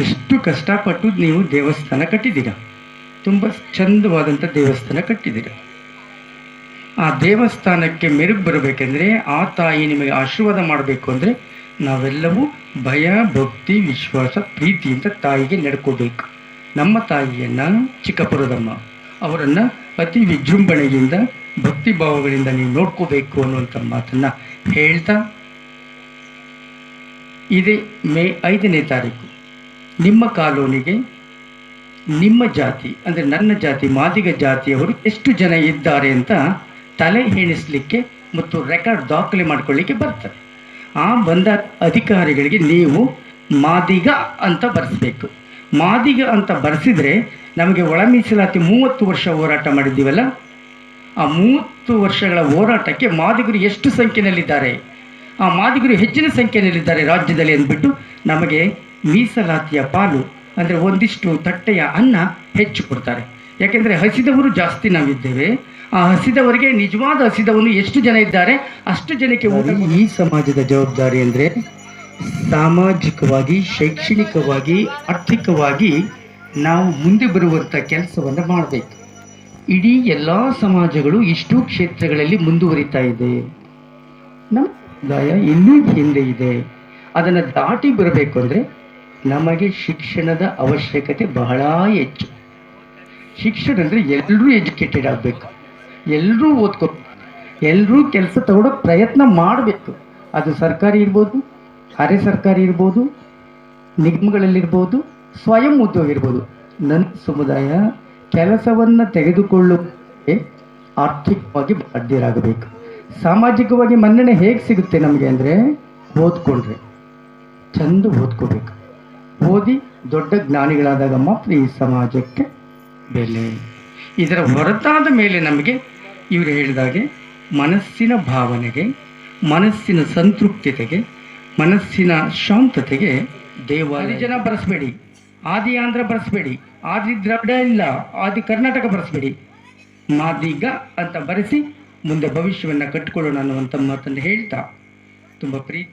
ಎಷ್ಟು ಕಷ್ಟಪಟ್ಟು ನೀವು ದೇವಸ್ಥಾನ ಕಟ್ಟಿದ್ದೀರ? ತುಂಬ ಚಂದವಾದಂಥ ದೇವಸ್ಥಾನ ಕಟ್ಟಿದ್ದೀರ. ಆ ದೇವಸ್ಥಾನಕ್ಕೆ ಮೆರುಗು ಬರಬೇಕೆಂದರೆ, ಆ ತಾಯಿ ನಿಮಗೆ ಆಶೀರ್ವಾದ ಮಾಡಬೇಕು ಅಂದರೆ, ನಾವೆಲ್ಲವೂ ಭಯ, ಭಕ್ತಿ, ವಿಶ್ವಾಸ ಪ್ರೀತಿಯಿಂದ ತಾಯಿಗೆ ನಡ್ಕೋಬೇಕು. ನಮ್ಮ ತಾಯಿಯನ್ನು ಚಿಕ್ಕಪುರದಮ್ಮ. ಅವರನ್ನು ಅತಿ ವಿಜೃಂಭಣೆಯಿಂದ ಭಕ್ತಿ ಭಾವಗಳಿಂದ ನೀವು ನೋಡ್ಕೋಬೇಕು ಅನ್ನುವಂಥ ಮಾತನ್ನು ಹೇಳ್ತಾ, ಇದೇ ಮೇ ಐದನೇ ತಾರೀಕು. ನಿಮ್ಮ ಕಾಲೋನಿಗೆ ನಿಮ್ಮ ಜಾತಿ, ಅಂದರೆ ನನ್ನ ಜಾತಿ, ಮಾದಿಗ ಜಾತಿಯವರು ಎಷ್ಟು ಜನ ಇದ್ದಾರೆ ಅಂತ ತಲೆ ಎಣಿಸಲಿಕ್ಕೆ ಮತ್ತು ರೆಕಾರ್ಡ್ ದಾಖಲೆ ಮಾಡ್ಕೊಳ್ಳಿಕ್ಕೆ ಬರ್ತಾರೆ ಆ ಬಂದ ಅಧಿಕಾರಿಗಳಿಗೆ ನೀವು ಮಾದಿಗ ಅಂತ ಬರೆಸ್ಬೇಕು. ಮಾದಿಗ ಅಂತ ಬರೆಸಿದ್ರೆ ನಮಗೆ ಒಳ ಮೀಸಲಾತಿ ಮೂವತ್ತು ವರ್ಷ ಹೋರಾಟ ಮಾಡಿದ್ದೀವಲ್ಲ, ಆ ಮೂವತ್ತು ವರ್ಷಗಳ ಹೋರಾಟಕ್ಕೆ ಮಾದಿಗರು ಎಷ್ಟು ಸಂಖ್ಯೆಯಲ್ಲಿದ್ದಾರೆ ಆ ಮಾದಿಗರು ಹೆಚ್ಚಿನ ಸಂಖ್ಯೆಯಲ್ಲಿದ್ದಾರೆ ರಾಜ್ಯದಲ್ಲಿ ಅಂದ್ಬಿಟ್ಟು ನಮಗೆ ಮೀಸಲಾತಿಯ ಪಾಲು ಅಂದರೆ ಒಂದಿಷ್ಟು ತಟ್ಟೆಯ ಅನ್ನ ಹೆಚ್ಚು ಕೊಡ್ತಾರೆ. ಯಾಕೆಂದರೆ ಹಸಿದವರು ಜಾಸ್ತಿ ನಾವಿದ್ದೇವೆ. ಆ ಹಸಿದವರಿಗೆ ನಿಜವಾದ ಹಸಿದವನು ಎಷ್ಟು ಜನ ಇದ್ದಾರೆ ಅಷ್ಟು ಜನಕ್ಕೆ ಹೋಗಿ ಈ ಸಮಾಜದ ಜವಾಬ್ದಾರಿ ಅಂದರೆ ಸಾಮಾಜಿಕವಾಗಿ ಶೈಕ್ಷಣಿಕವಾಗಿ ಆರ್ಥಿಕವಾಗಿ ನಾವು ಮುಂದೆ ಬರುವಂಥ ಕೆಲಸವನ್ನು ಮಾಡಬೇಕು. ಇಡೀ ಎಲ್ಲ ಸಮಾಜಗಳು ಇಷ್ಟು ಕ್ಷೇತ್ರಗಳಲ್ಲಿ ಮುಂದುವರಿತಾ ಇದೆ. ನಮ್ಮ ಸಮುದಾಯ ಇನ್ನೂ ಹಿಂದೆ ಇದೆ. ಅದನ್ನು ದಾಟಿ ಬರಬೇಕು ಅಂದರೆ ನಮಗೆ ಶಿಕ್ಷಣದ ಅವಶ್ಯಕತೆ ಬಹಳ ಹೆಚ್ಚು. ಶಿಕ್ಷಣ ಅಂದರೆ ಎಲ್ಲರೂ ಎಜುಕೇಟೆಡ್ ಆಗಬೇಕು. ಎಲ್ಲರೂ ಓದ್ಕೋಬೇಕು. ಎಲ್ಲರೂ ಕೆಲಸ ತಗೊಳ್ಳೋ ಪ್ರಯತ್ನ ಮಾಡಬೇಕು. ಅದು ಸರ್ಕಾರಿ ಇರ್ಬೋದು ಅರೆ ಸರ್ಕಾರಿ ಇರ್ಬೋದು, ನಿಗಮಗಳಲ್ಲಿರ್ಬೋದು, ಸ್ವಯಂ ಉದ್ಯೋಗ ಇರ್ಬೋದು. ನನ್ನ ಸಮುದಾಯ ಕೆಲಸವನ್ನು ತೆಗೆದುಕೊಳ್ಳುವುದಕ್ಕೆ ಆರ್ಥಿಕವಾಗಿ ಬಾಧ್ಯರಾಗಬೇಕು. ಸಾಮಾಜಿಕವಾಗಿ ಮನ್ನಣೆ ಹೇಗೆ ಸಿಗುತ್ತೆ ನಮಗೆ ಅಂದರೆ ಓದ್ಕೊಂಡ್ರೆ, ಚಂದ ಓದ್ಕೋಬೇಕು. ಓದಿ ದೊಡ್ಡ ಜ್ಞಾನಿಗಳಾದಾಗ ಮಾತ್ರ ಈ ಸಮಾಜಕ್ಕೆ ಬೆಲೆ. ಇದರ ಹೊರತಾದ ಮೇಲೆ ನಮಗೆ ಇವರು ಹೇಳಿದಾಗೆ ಮನಸ್ಸಿನ ಭಾವನೆಗೆ, ಮನಸ್ಸಿನ ಸಂತೃಪ್ತತೆಗೆ, ಮನಸ್ಸಿನ ಶಾಂತತೆಗೆ ದೇವಾಲಯ ಜನ ಬರೆಸ್ಬೇಡಿ. ಆದಿ ಆಂಧ್ರ ಬರೆಸ್ಬೇಡಿ. ಆದಿ ದ್ರವಿಡ ಇಲ್ಲ, ಆದಿ ಕರ್ನಾಟಕ ಬರೆಸ್ಬೇಡಿ. ಮಾದಿಗ ಅಂತ ಬರೆಸಿ ಮುಂದೆ ಭವಿಷ್ಯವನ್ನು ಕಟ್ಟಿಕೊಳ್ಳೋಣ ಅನ್ನುವಂಥ ಮಾತನ್ನು ಹೇಳ್ತಾ ತುಂಬ ಪ್ರೀತಿ.